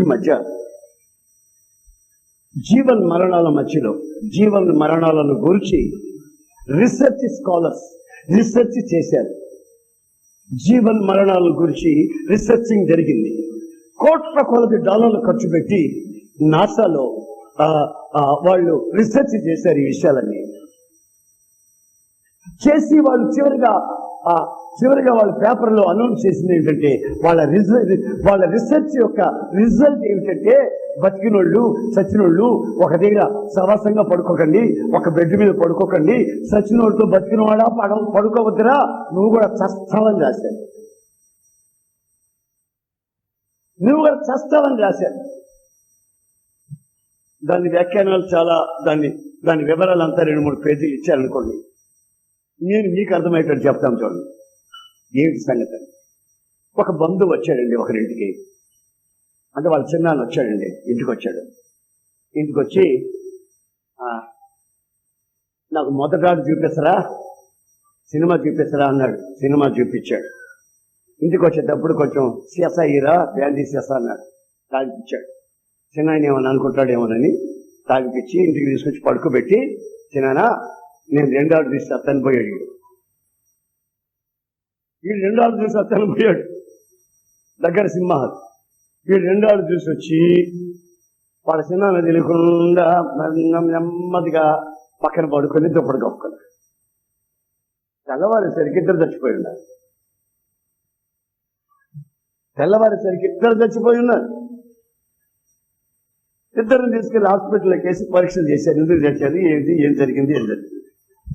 ఈ మధ్య జీవన్ మరణాల మధ్యలో జీవన్ మరణాలను గురించి రీసెర్చ్ స్కాలర్స్ రీసెర్చ్ చేశారు. జీవన్ మరణాల గురించి రీసెర్చింగ్ జరిగింది. కోట్ల కొలది డాలర్లు ఖర్చు పెట్టి నాసాలో ఆ, వాళ్ళు రీసెర్చ్ చేశారు ఈ విషయాలని చేసి వాళ్ళు చివరిగా చివరిగా వాళ్ళ పేపర్లో అనౌన్స్ చేసింది ఏంటంటే వాళ్ళ రిజల్ట్ వాళ్ళ రీసెర్చ్ యొక్క రిజల్ట్ ఏమిటంటే బతికినోళ్ళు సచినోళ్ళు ఒక దగ్గర సవాసంగా పడుకోకండి ఒక బెడ్ మీద పడుకోకండి చచ్చినోళ్ళతో బతికిన వాడా పడ పడుకోవద్దురా? నువ్వు కూడా చస్తావని రాశారు. నువ్వు కూడా చస్తావని రాశారు. దాని వ్యాఖ్యానాలు చాలా దాన్ని దాని వివరాలు అంతా రెండు మూడు పేజీలు ఇచ్చారనుకోండి. నేను మీకు అర్థమయ్యేటట్టు చెప్తాను చూడండి. ఏమిటి సంగతి? ఒక బంధువు వచ్చాడండి ఒకరింటికి. అంటే వాళ్ళ చిన్నాన్న వచ్చాడండి ఇంటికి వచ్చాడు ఇంటికి వచ్చి "ఆ, నాకు మొదటాడు చూపిస్తారా? సినిమా చూపిస్తారా? అన్నాడు. సినిమా చూపించాడు. ఇంటికి వచ్చేటప్పుడు కొంచెం సీసా ఇరా బ్యాండీ సీసా అన్నాడు. తాగిపించాడు చిన్న ఆయన ఏమని అనుకుంటాడేమోనని తాగిపించి ఇంటికి తీసుకొచ్చి పడుకోబెట్టి చిన్న నేను రెండు ఆడు తీసి అత్తని పోయాడు. వీడు. రెండాళ్ళు చూసి అత్తని పోయాడు. దగ్గర సింహాలు. వీడు రెండాళ్ళు చూసి వచ్చి వాళ్ళ చిన్న తెలియకుండా నెమ్మదిగా పక్కన పడుకొని దుప్పటి కప్పుకున్నాడు తెల్లవారేసరికి ఇద్దరు చచ్చిపోయి ఉన్నారు. తెల్లవారేసరికి ఇద్దరు చచ్చిపోయి ఉన్నారు. ఇద్దరిని తీసుకెళ్ళి హాస్పిటల్లోకి వేసి పరీక్షలు చేశారు. ఎందుకు చచ్చారు ఏంటి? ఏం జరిగింది? ఏం జరిగింది?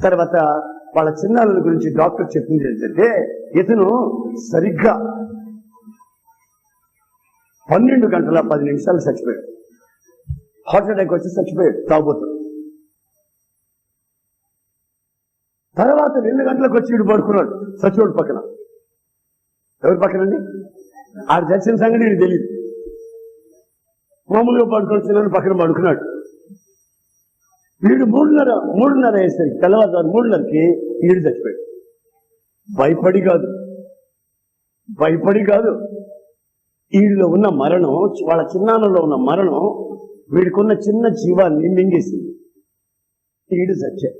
తర్వాత వాళ్ళ చిన్నారుల గురించి డాక్టర్ చెప్పింది ఏంటంటే ఇతను సరిగ్గా పన్నెండు గంటల పది నిమిషాలు చచ్చిపోయాడు. హార్ట్ అటాక్ వచ్చి చచ్చిపోయాడు తాగుబోతు. తర్వాత రెండు గంటలకు వచ్చి వీడు పడుకున్నాడు సచివుడు పక్కన. ఎవరి పక్కనండి? ఆడ చచ్చిన సంగతి వీడు తెలియదు మామూలుగా పడుకొని చిన్న పక్కన పడుకున్నాడు. వీడు మూడున్నర మూడున్నర వేసరికి తెల్లవారుజాము మూడున్నరకి ఈడు చచ్చిపోయాడు భయపడి కాదు. భయపడి కాదు. వీడిలో ఉన్న మరణం వాళ్ళ చిన్నాన్నలో ఉన్న మరణం వీడికున్న చిన్న జీవాన్ని మింగేసింది. ఈడు చచ్చాడు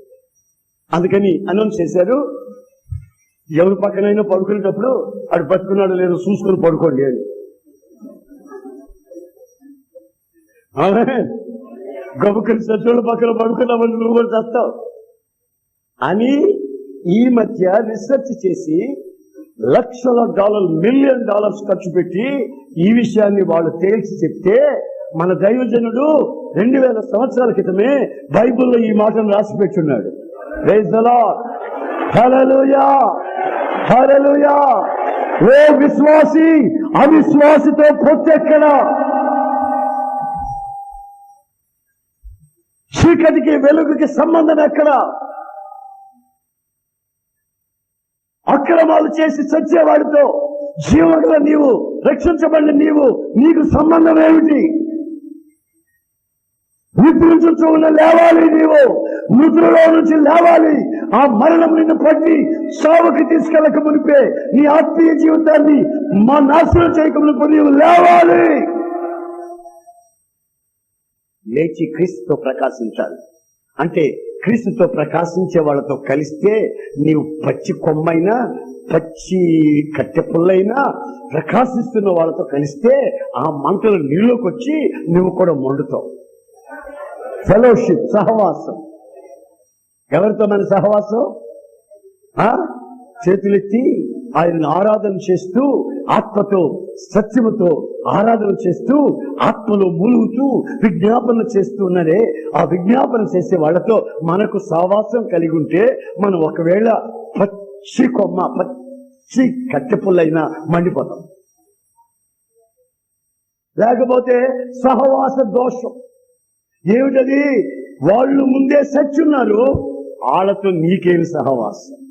అందుకని అనౌన్స్ చేశారు ఎవరి పక్కనైనా పడుకునేటప్పుడు అడు బతుకున్నాడు లేదో చూసుకొని పడుకోండి అని. గబుకని సత్యుల పక్కన పడుకున్నామని నువ్వు కూడా చస్తావు. అని ఈ మధ్య రీసెర్చ్ చేసి లక్షల డాలర్ మిలియన్ డాలర్స్ ఖర్చు పెట్టి ఈ విషయాన్ని వాళ్ళు తేల్చి చెప్తే మన దైవజనుడు రెండు వేల సంవత్సరాల క్రితమే బైబిల్లో ఈ మాటను రాసి పెట్టున్నాడు. ఓ విశ్వాసి అవిశ్వాసితో పొత్తెక్కడా చీకటికి వెలుగుకి సంబంధం ఎక్కడ? అక్రమాలు చేసి చచ్చేవాడితో జీవగల నీవు రక్షించబడిన నీవు నీకు సంబంధం ఏమిటి? నిద్రించుచూ లేవాలి నీవు మృతులలో నుంచి లేవాలి ఆ మరణం నిన్ను పట్టి సావుకి తీసుకెళ్ళక మునిపే నీ ఆత్మీయ జీవితాన్ని మా నాశనం చేయక నీవు లేవాలి. లేచి క్రీస్తుతో ప్రకాశించాలి. అంటే క్రీస్తుతో ప్రకాశించే వాళ్ళతో కలిస్తే నీవు పచ్చి కొమ్మైనా పచ్చి కట్టె పుల్లైనా ప్రకాశిస్తున్న వాళ్ళతో కలిస్తే ఆ మంటలు నీళ్ళకి వచ్చి నువ్వు కూడా మండుతావు. ఫెలోషిప్ సహవాసం. ఎవరితో మన సహవాసం? ఆ? చేతులెత్తి ఆయనను ఆరాధన చేస్తూ ఆత్మతో సత్యముతో ఆరాధన చేస్తూ ఆత్మలో మూలుగుతూ విజ్ఞాపన చేస్తూ ఉన్నారే ఆ విజ్ఞాపన చేసే వాళ్ళతో మనకు సావాసం కలిగి ఉంటే మనం ఒకవేళ పచ్చి కొమ్మ పచ్చి కట్టెపుల్లైనా మండిపోతాం. లేకపోతే సహవాస దోషం. ఏమిటది? వాళ్ళు ముందే సచ్చున్నారు వాళ్ళతో నీకేమి సహవాసం?